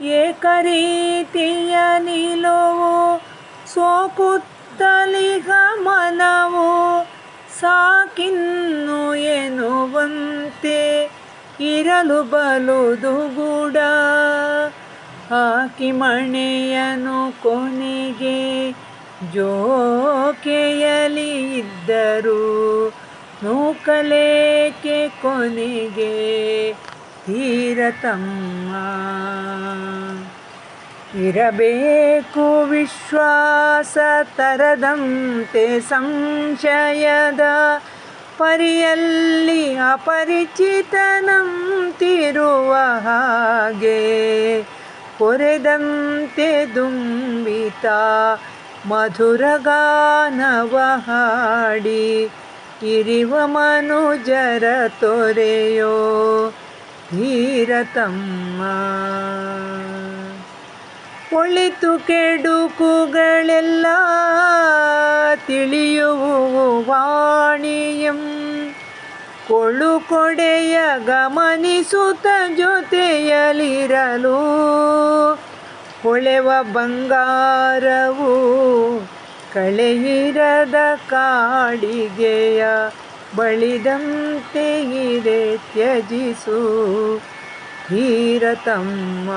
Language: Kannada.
ಏಕರೀತಿಯ ನಿಲುವು, ಸೋಕುತ್ತಲಿಗ ಮನವು, ಸಾಕಿನ್ನು ಎನ್ನುವಂತೆ ಇರಲು ಬಲುದು ಗುಡ. ಹಾಕಿ ಮಣೆಯನು ಕೊನೆಗೆ ಜೋಕೆಯಲಿ ಇದ್ದರು ನೂಕಲೇಕೆ ಕೊನೆಗೆ ತೀರತಮ್ಮ. ಇರಬೇಕು ವಿಶ್ವಾಸ ತರದಂತೆ ಸಂಶಯದ ಪರಿಯಲ್ಲಿ ಅಪರಿಚಿತನಂತಿರುವ ಹಾಗೆ ಕೊರೆದಂತೆ ದುಂಬಿತ ಮಧುರಗಾನವ ಹಾಡಿ ಇರಿವ ಮನುಜರ ತೊರೆಯೋ ಧೀರತಮ್ಮ ಒಳಿತು ಕೆಡುಕುಗಳೆಲ್ಲ ತಿಳಿಯುವು ವಾಣಿಯಂ. ಕೊಳುಕೊಡೆಯ ಗಮನಿಸುತ್ತ ಜೊತೆಯಲಿರಲು ಹೊಳೆವ ಬಂಗಾರವು ಕಳೆಯಿರದ ಕಾಡಿಗೆಯ ಬಳಿದಂತೆ ಇದೆ ತ್ಯಜಿಸು ಧೀರತಮ್ಮ